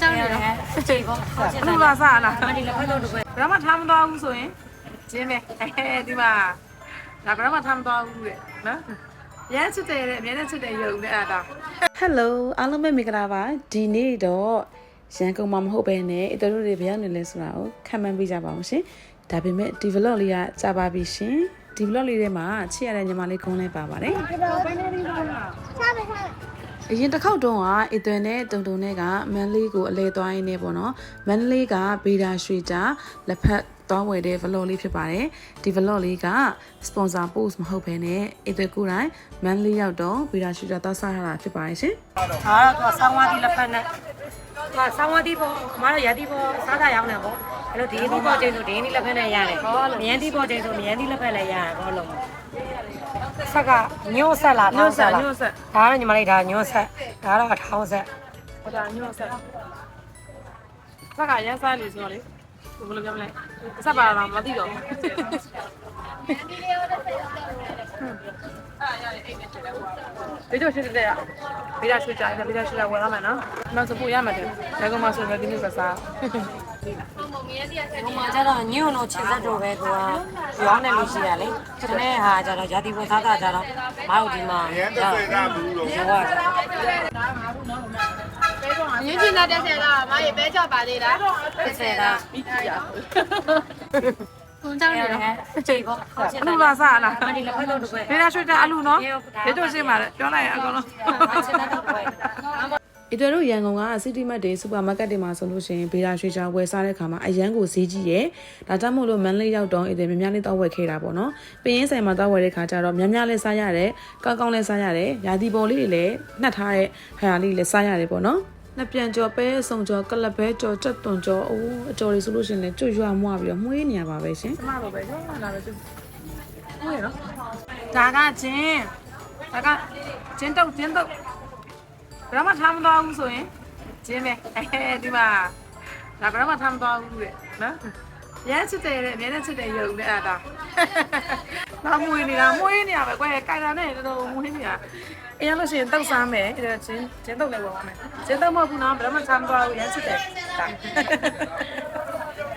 ကြောက်နေတော့ချိန်ပေါ့အလူလာစားလားမဒီလည်းဖတ်တော့တော့ပဲဘယ်မှထားမသွားဘူးဆိုရင်ကျင်းပဲအဲဒီမှာဒါဘယ်မှထားမသွားဘူးတဲ့နော်ရမ်းချစ်တယ်တဲ့အမြဲတမ်းချစ်တယ်ရုံနဲ့အဲ့ဒါ Hello အားလုံးပဲမင်္ဂလာပါဒီနေ့တော့ရန်ကုန်မှာမဟုတ်ဘဲနဲ့အတတို့တွေဘယ်ရောက်နေလဲဆိုတာကိုခံမှန်းပေးကြပါအောင်ရှင်ဒါပေမဲ့ဒီ vlog လေးကကြာပါပြီရှင်ဒီ vlog လေးထဲမှာချစ်ရတဲ့ညီမလေးကုန်းလေးပါပါတယ် အရင်တစ်ခေါက်တုန်းကအသွင်နဲ့တုံတုံနဲ့ကမန်လေးကိုအလဲသွားရင်းနဲ့ပေါ့နော်မန်လေးကဘေဒါရွှေကြလက်ဖက်သွားဝယ်တဲ့ vlog လေးဖြစ်ပါတယ်ဒီ vlog လေးက sponsor post မဟုတ်ဘဲနဲ့အသွင်ကိုယ်တိုင်မန်လေးရောက်တော့ဘေဒါရွှေကြသွားစားရတာဖြစ်ပါတယ်ရှင်ဟာတော့ဆောင်းဝါးဒီလက်ဖက်နဲ့ဟာဆောင်းဝါးဒီပေါ့မတော်ရတီပေါ့စားတာရောင်းနေပေါ့အဲ့လိုဒီဒီပေါ့ချိန်ဆိုဒီဒီလက်ဖက်နဲ့ရတယ်မြန်ဒီပေါ့ချိန်ဆိုမြန်ဒီလက်ဖက်လည်းရတယ်ဘောလုံး ဆက်ကညို့ဆက်လားထောင်းဆက်လားညို့ဆက်ဒါကတော့ညီမလေးဒါညို့ဆက်ဒါကတော့ထောင်းဆက်ဟိုဒါညို့ဆက်ဆက်ကရမ်းစားလို့ဆိုတော့လေဘယ်လိုပြောမလဲဆက်ပါတော့မသိတော့ဒီတော့ရှိတဲ့ဗီဒါရွှေကြိုင်ဗီဒါရွှေကြဝယ်ရမယ်နော်နောက်စပူရမယ်တဲ့ဒါကမှဆိုတော့ဒီနေ့ပဲစား ဟိုမှာကျတော့ညို့လို့ချစ်သက်တော့ပဲကိုကရောင်းနေလို့ရှိရလေဒီနေ့ဟာကျတော့ရာတီပေါ်စားတာကျတော့မဟုတ်ဒီမှာရန်တက်စေတာဘူးလို့ပြောတာရင်းချင်တဲ့တက်ဆက်လားမရေပဲကြောက်ပါသေးလားတစ်ဆယ်တာဘုံကြောက်နေတော့ချိန်ပေါ့အလူလာစားလားမဒီလည်းဖတ်တော့တော့ပဲဗီဒါရွှေကြအလူနော်ဒီတော့ရှင်းပါလေပြောလိုက်ရအကုန်လုံး ချစ်သက်တော့ပဲအတူတူရန်ကုန်ကစီတီမတ်တွေစူပါမားကတ်တွေမှာဆိုလို့ရှိရင်ဗေဒါရွှေချောင်းဝယ်စားတဲ့ခါမှာအရန်ကိုဈေးကြီးရယ်ဒါကြောင့်မို့လို့မန်လေးရောက်တော့အတူများများလေးတော့ဝယ်ခဲ့တာပေါ့နော်ပင်းရင်ဆိုင်မှာတော့ဝယ်တဲ့ခါကျတော့များများလေးစားရတယ်ကောင်းကောင်းလေးစားရတယ်ရာသီပေါ်လေးတွေလည်းနှက်ထားတဲ့ဟာရလေးလည်းစားရတယ်ပေါ့နော်နှစ်ပြန်ကြော်ပဲစုံကြော်ကလပ်ပဲကြော်ချက်သွန်ကြော်အိုးအကြော်တွေဆိုလို့ရှိရင်လည်းကျွတ်ရွာမွားပြီးတော့မှုေးနေရပါပဲရှင်ကျမလိုပဲရောလာပဲသူမှုေးနော်ဒါကချင်းဒါကချင်းတုတ်ချင်းတုတ် ဘယ်မှထားမသွားဘူးဆိုရင်ကျင်းပဲအဲဒီမှာဒါဘယ်မှထားမသွားဘူးတဲ့နော်ရဲချစ်တယ်တဲ့အမြဲတမ်းချစ်တယ်ရုံနဲ့အဲ့ဒါတော့မွေးနေတာမွေးနေရပဲကွယ်ကြိုင်တာနဲ့တော်တော်မွေးနေတာအေးရလို့ရှိရင်တောက်စားမယ်အဲ့ဒါချင်းချင်းတောက်လည်းဝယ်ပါမယ်ချင်းတောက်မဟုတ်ဘူးနော်ဘယ်မှထားမသွားဘူးရဲချစ်တယ်ဒါ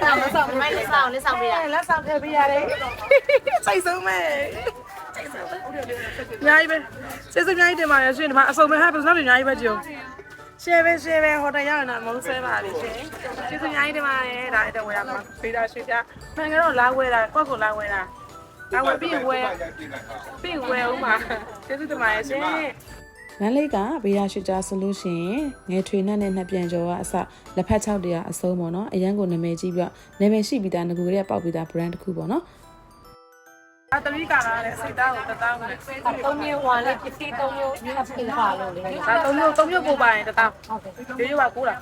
ဆောင်းမဆောင်းမိုင်းလေးဆောင်းလေးဆောင်းပေးတာအဲ့လက်ဆောင်ထည့်ပေးရတယ်စိတ်ဆုံးမယ်စိတ်ဆုံးပဲအများကြီးပဲ စိတ်ဆုံးအများကြီးတင်ပါရရှင်ဒီမှာအစုံပဲဟာပစနောက်တွေအများကြီးပဲကြုံရှယ်ပဲရှယ်ပဲဟိုတယ်ရောက်နေတာမဟုတ်ဆဲပါလေရှင်ကျေးဇူးအများကြီးတင်ပါတယ်ဒါအဲ့တော့ဝယ်ရမှာဖေးတာရွှေတာမှန်ကတော့လာဝယ်တာကိုယ့်ကိုလာဝယ်တာလာဝယ်ပြီးဝယ်ပြီးဝယ်ဦးမှာကျေးဇူးတင်ပါတယ်ရှင်မန်လေးကဘေးရရွှေတာဆိုလို့ရှိရင်ငယ်ထွေနဲ့နဲ့နှစ်ပြန်ကျော်ကအစလက်ဖက်6တရားအစုံပေါ့နော်အရန်ကိုနာမည်ကြီးပြီးတော့နာမည်ရှိပြီးသားငကူတွေကပေါက်ပြီးသား brand တစ်ခုပေါ့နော် အတမီကာလာတဲ့စိတ်သားကိုတသားနဲ့သုံးမျိုးဟွာလေးပစ္စည်းသုံးမျိုးအပ်ပါလို့လေဒါသုံးမျိုးသုံးမျိုးပို့ပါရင်တသားရိုးရိုးပါကိုးတာ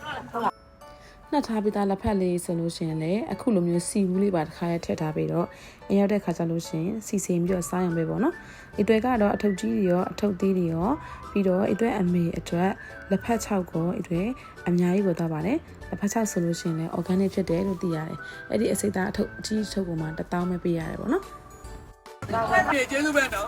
နှက်ထားပြီးသားလက်ဖက်လေးဆိုလို့ရှိရင်လည်းအခုလိုမျိုးစီဘူးလေးပါတစ်ခါရထည့်ထားပြီးတော့အရောက်တဲ့ခါကျလို့ရှိရင်စီစိမ်ပြီးတော့စားရအောင်ပဲပေါ့နော်အတွေ့ကတော့အထုပ်ကြီးတွေရောအထုပ်သေးတွေရောပြီးတော့အတွေ့အမေအတွက်လက်ဖက်6ကိုအတွေ့အများကြီးဝယ်သွားပါတယ်လက်ဖက်6ဆိုလို့ရှိရင်လည်း organic ဖြစ်တယ်လို့သိရတယ်အဲ့ဒီအစိတ်သားအထုပ်အကြီးထုပ်ကိုမှတစ်တောင်းပဲပေးရတယ်ပေါ့နော် ပြေကျေးဇူးပဲနော်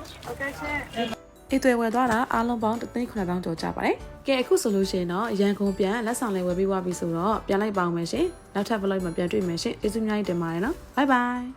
အေးတွေဝယ်သွားတာအားလုံးပေါင်း3900ကျော်ကြပါတယ်။ကဲအခုဆိုလို့ရှိရင်တော့ရန်ကုန်ပြန်လက်ဆောင်လေးဝယ်ပြီးွားပြီဆိုတော့ပြန်လိုက်ပါအောင်မယ်ရှင်။နောက်ထပ် vlog မှာပြန်တွေ့မယ်ရှင်။ကျေးဇူးအများကြီးတင်ပါတယ်နော်။ Bye bye